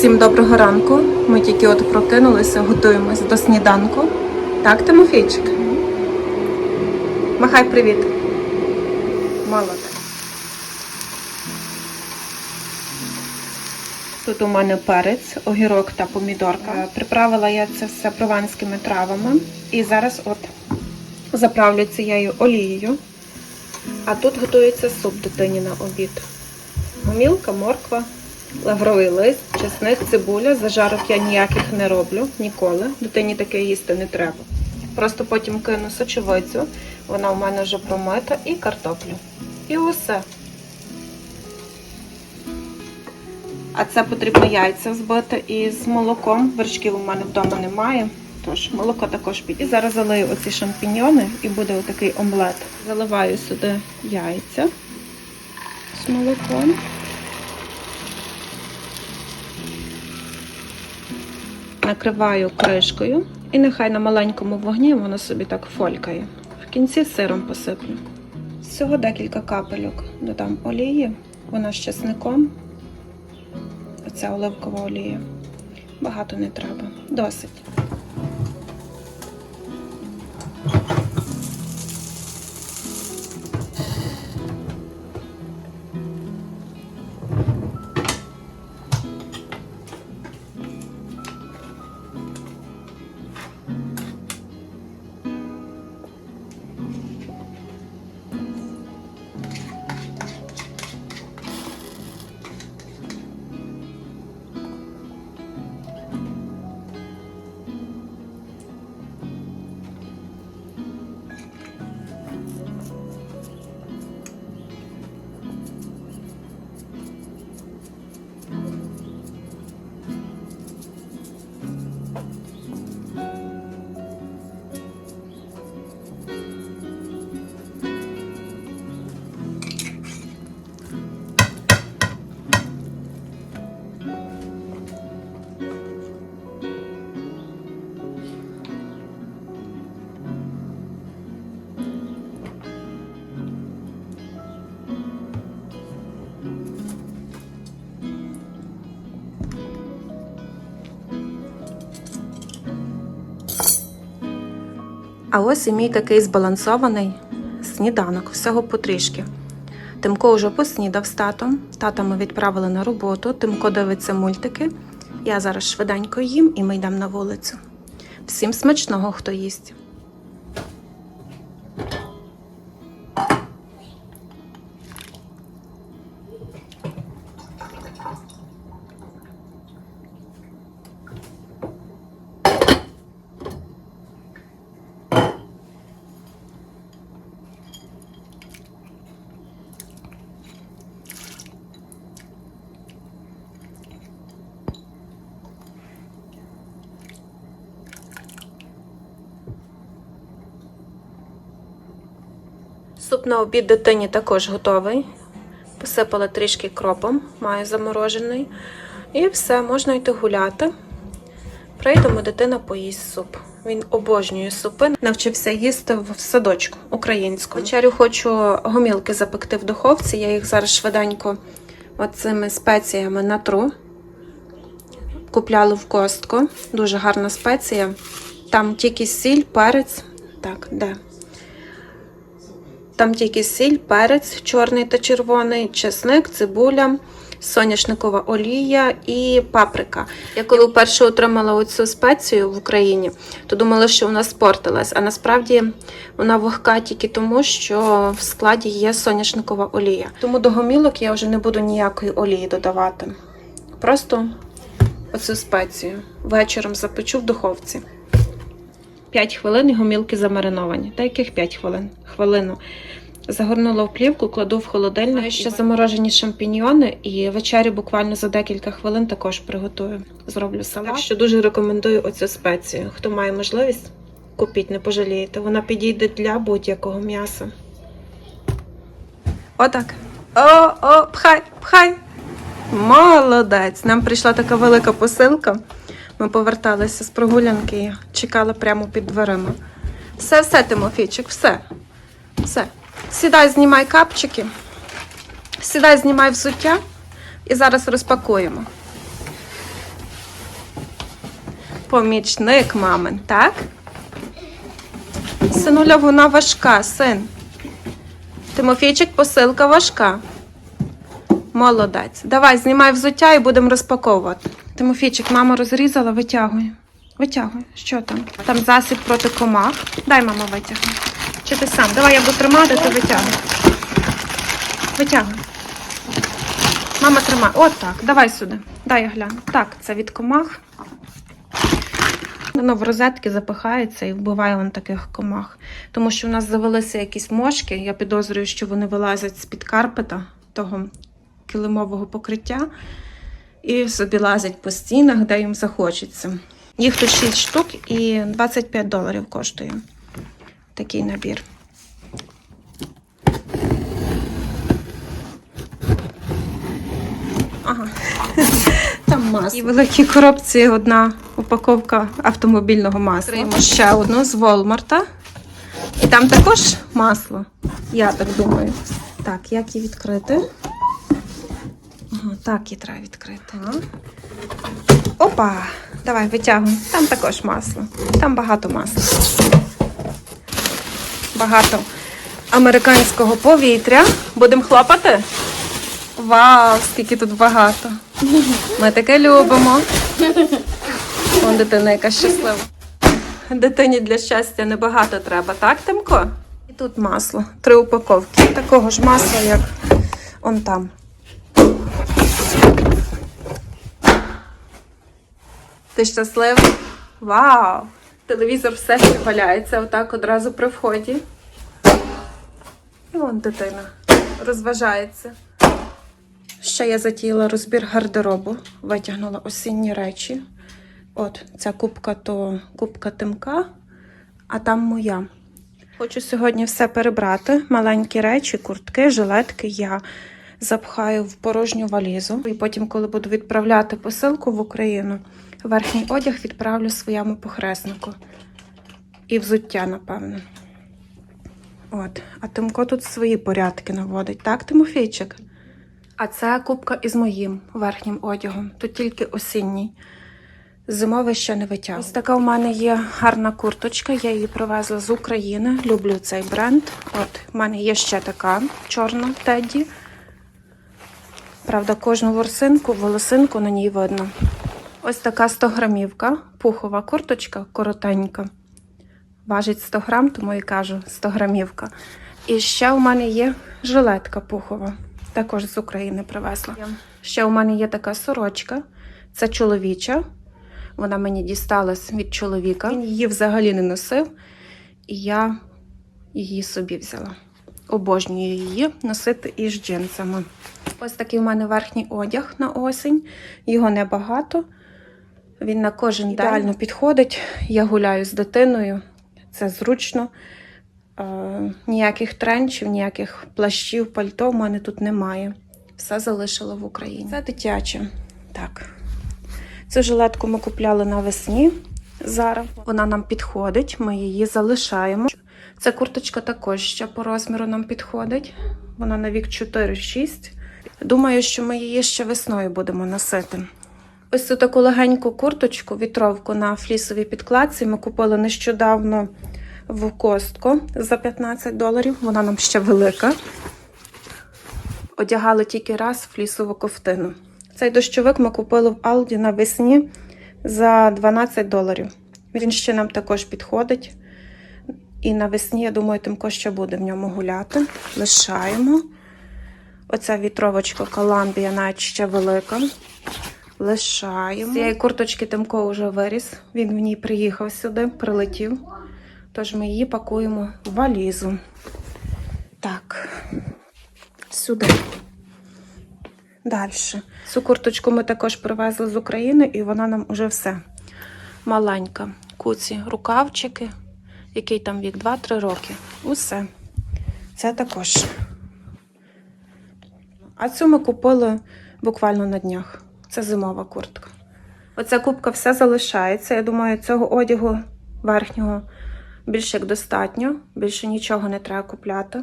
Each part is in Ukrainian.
Всім доброго ранку. Ми тільки от прокинулися, готуємось до сніданку. Так, Тимофійчик? Махай привіт. Молодець. Тут у мене перець, огірок та помідорка. Приправила я це все прованськими травами. І зараз от заправлю цією олією. А тут готується суп дитині на обід. Гомілка, морква, лавровий лист, чесник, цибуля. Зажарок я ніяких не роблю ніколи. Дитині таке їсти не треба. Просто потім кину сочевицю, вона у мене вже промита, і картоплю. І усе. А це потрібно яйця збити із молоком. Вершків у мене вдома немає. Тож молоко також під. І зараз залию оці шампіньйони і буде отакий омлет. Заливаю сюди яйця з молоком. Накриваю кришкою і нехай на маленькому вогні воно собі так фолькає. В кінці сиром посиплю. Всього декілька капельок додам олії. Вона з чесником. Оця оливкова олія. Багато не треба. Досить. А ось і мій такий збалансований сніданок, всього потрішки. Тимко вже поснідав з татом. Тата ми відправили на роботу. Тимко дивиться мультики. Я зараз швиденько їм і ми йдемо на вулицю. Всім смачного, хто їсть. Суп на обід дитині також готовий. Посипала трішки кропом, маю заморожений. І все, можна йти гуляти. Прийдемо, дитина поїсть суп. Він обожнює супи. Навчився їсти в садочку українському. Вечерю хочу гомілки запекти в духовці. Я їх зараз швиденько оцими спеціями натру. Купляли в костку. Дуже гарна спеція. Там тільки сіль, перець. Так, де? Там тільки сіль, перець чорний та червоний, чесник, цибуля, соняшникова олія і паприка. Я коли вперше отримала оцю спецію в Україні, то думала, що вона спортилась. А насправді вона вогка тільки тому, що в складі є соняшникова олія. Тому до гомілок я вже не буду ніякої олії додавати. Просто оцю спецію. Вечором запечу в духовці. 5 хвилин і гомілки замариновані. Та яких 5 хвилин? Хвилину. Загорнула в плівку, кладу в холодильник. Ще заморожені шампіньйони і вечерю буквально за декілька хвилин також приготую. Зроблю салат. Так що дуже рекомендую оцю спецію. Хто має можливість, купіть, не пожалієте. Вона підійде для будь-якого м'яса. Отак. О, о, пхай, пхай. Молодець. Нам прийшла така велика посилка. Ми поверталися з прогулянки і чекали прямо під дверима. Все, все, Тимофійчик, все. Все. Сідай, знімай капчики. Сідай, знімай взуття і зараз розпакуємо. Помічник мамин, так? Синуля, вона важка, син. Тимофійчик, посилка важка. Молодець. Давай, знімай взуття і будемо розпаковувати. Тимофійчик, мама розрізала, витягуй. Витягуй. Що там? Там засіб проти комах. Дай мама витягне. Чи ти сам? Давай я буду тримати, ти витягуй. Витягуй. Мама тримай. От так. Давай сюди. Дай я гляну. Так, це від комах. Воно в розетки запихається і вбиває вон таких комах. Тому що в нас завелися якісь мошки. Я підозрюю, що вони вилазять з-під карпета того килимового покриття і собі лазять по стінах, де їм захочеться. Їх тут 6 штук і 25 доларів коштує такий набір. Ага. Там масло. І великій коробці одна упаковка автомобільного масла. Отримаємо ще одну з Волмарта. І там також масло. Я так думаю. Так, як її відкрити? Ага, так її треба відкрити. Опа! Давай витягуй. Там також масло. Там багато масла. Багато американського повітря. Будемо хлопати? Вау, скільки тут багато. Ми таке любимо. Вон дитина яка щаслива. Дитині для щастя небагато треба, так, Тимко? І тут масло. Три упаковки. Такого ж масла, як он там. Ти щасливий? Вау! Телевізор все ще валяється отак одразу при вході. І вон дитина розважається. Ще я затіяла розбір гардеробу, витягнула осінні речі. От, ця кубка то кубка тимка, а там моя. Хочу сьогодні все перебрати. Маленькі речі, куртки, жилетки я запхаю в порожню валізу. І потім, коли буду відправляти посилку в Україну, верхній одяг відправлю своєму похреснику. І взуття, напевно. От, а Тимко тут свої порядки наводить, так, Тимофійчик? А це кубка із моїм верхнім одягом. Тут тільки осінній. Зимовий ще не витягую. Ось така у мене є гарна курточка. Я її привезла з України. Люблю цей бренд. От, у мене є ще така чорна Тедді. Правда, кожну ворсинку, волосинку на ній видно. Ось така 100 грамівка, пухова курточка коротенька. Важить 100 грам, тому і кажу 100 грамівка. І ще у мене є жилетка пухова. Також з України привезла. Ще у мене є така сорочка. Це чоловіча. Вона мені дісталась від чоловіка. Він її взагалі не носив, і я її собі взяла. Обожнюю її носити із джинсами. Ось такий у мене верхній одяг на осінь. Його небагато. Він на кожен ідеально підходить. Я гуляю з дитиною. Це зручно. Е, ніяких тренчів, ніяких плащів, пальто в мене тут немає. Все залишила в Україні. Це дитяче. Так. Цю жилетку ми купляли навесні. Зараз вона нам підходить, ми її залишаємо. Ця курточка також ще по розміру нам підходить. Вона на вік 4-6. Думаю, що ми її ще весною будемо носити. Ось таку легеньку курточку, вітровку на флісовій підкладці ми купили нещодавно в Костко за 15 доларів. Вона нам ще велика. Одягали тільки раз флісову ковтину. Цей дощовик ми купили в Алді навесні за 12 доларів. Він ще нам також підходить. І навесні, я думаю, Тимко ще буде в ньому гуляти. Лишаємо. Оця вітровочка Коламбія навіть ще велика. Лишаємо. З цієї курточки Тимко вже виріс. Він в ній приїхав сюди, прилетів. Тож ми її пакуємо в валізу. Так, сюди. Далі. Цю курточку ми також привезли з України, і вона нам уже все. Маленька. Куці, рукавчики, який там вік 2-3 роки. Усе. Це також. А цю ми купили буквально на днях. Це зимова куртка. Оця кубка все залишається. Я думаю, цього одягу верхнього більше як достатньо. Більше нічого не треба купляти.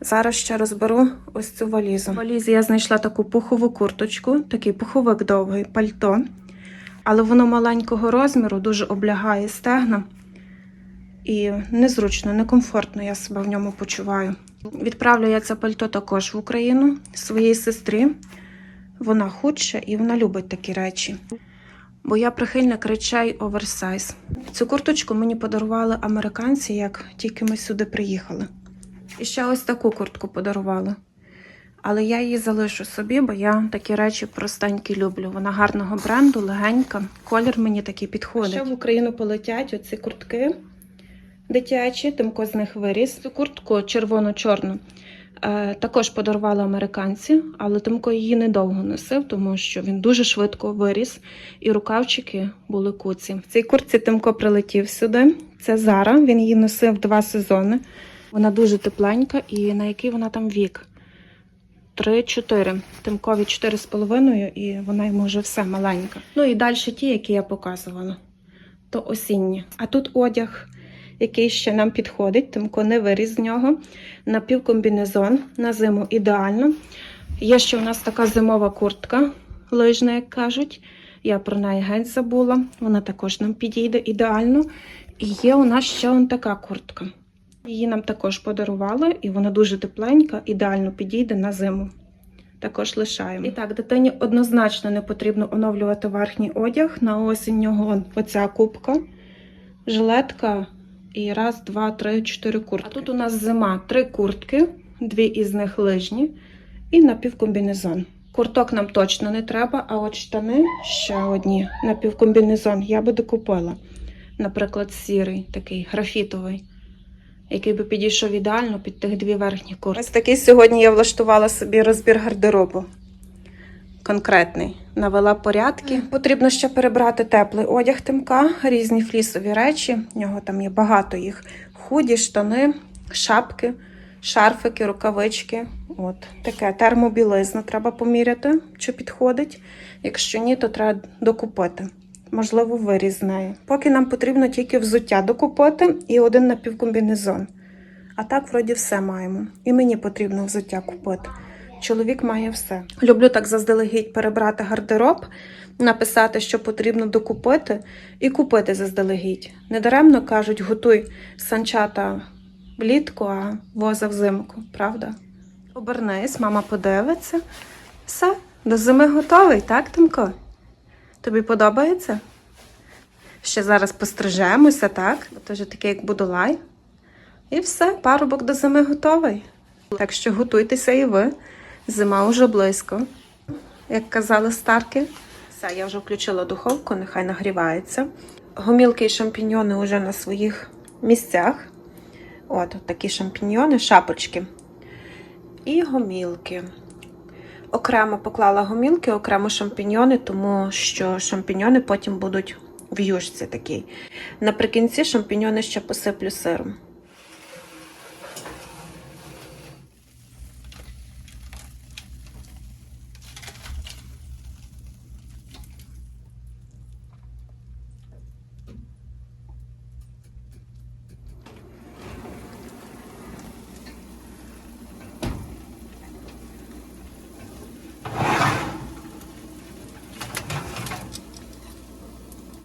Зараз ще розберу ось цю валізу. В валізі я знайшла таку пухову курточку, такий пуховик довгий, пальто. Але воно маленького розміру, дуже облягає стегна. І незручно, некомфортно я себе в ньому почуваю. Відправлю я це пальто також в Україну своїй сестрі. Вона худша і вона любить такі речі. Бо я прихильник речей оверсайз. Цю курточку мені подарували американці, як тільки ми сюди приїхали. І ще ось таку куртку подарували. Але я її залишу собі, бо я такі речі простенькі люблю. Вона гарного бренду, легенька. Колір мені такий підходить. Ще в Україну полетять оці куртки дитячі, Тимко з них виріс. Цю куртку червоно-чорну. Е, також подарували американці, але Тимко її недовго носив, тому що він дуже швидко виріс, і рукавчики були куці. В цій куртці Тимко прилетів сюди. Це Зара. Він її носив два сезони. Вона дуже тепленька, і на який вона там вік? 3-4. Тимкові 4,5, і вона йому вже все маленька. Ну і далі ті, які я показувала, то осінні. А тут одяг, який ще нам підходить, Тимко не виріс з нього. Напівкомбінезон на зиму ідеально. Є ще у нас така зимова куртка, лижна, як кажуть. Я про неї геть забула. Вона також нам підійде ідеально. І є у нас ще он така куртка. Її нам також подарували, і вона дуже тепленька, ідеально підійде на зиму. Також лишаємо. І так, дитині однозначно не потрібно оновлювати верхній одяг. На осінь нього оця кубка, жилетка і раз, два, три, чотири куртки. А тут у нас зима три куртки, дві із них лижні і напівкомбінезон. Курток нам точно не треба, а от штани ще одні напівкомбінезон я би докупила. Наприклад, сірий, такий графітовий який би підійшов ідеально під тих дві верхні куртки. Ось такий сьогодні я влаштувала собі розбір гардеробу. Конкретний. Навела порядки. Потрібно ще перебрати теплий одяг тимка, різні флісові речі. В нього там є багато їх. Худі, штани, шапки, шарфики, рукавички. От таке термобілизну треба поміряти, чи підходить. Якщо ні, то треба докупити. Можливо, виріз з неї. Поки нам потрібно тільки взуття докупити і один напівкомбінезон. А так, вроді, все маємо. І мені потрібно взуття купити. Чоловік має все. Люблю так заздалегідь перебрати гардероб, написати, що потрібно докупити, і купити заздалегідь. Недаремно кажуть, готуй санчата влітку, а воза взимку, правда? Обернись, мама подивиться. Все, до зими готовий, так, Тимко? Тобі подобається? Ще зараз пострижемося, так? То вже таке, як будулай. І все, парубок до зими готовий. Так що готуйтеся і ви. Зима вже близько. Як казали старки. Все, я вже включила духовку, нехай нагрівається. Гомілки і шампіньйони вже на своїх місцях. От, такі шампіньйони, шапочки. І гомілки. Окремо поклала гомілки, окремо шампіньйони, тому що шампіньйони потім будуть в юшці такій. Наприкінці шампіньйони ще посиплю сиром.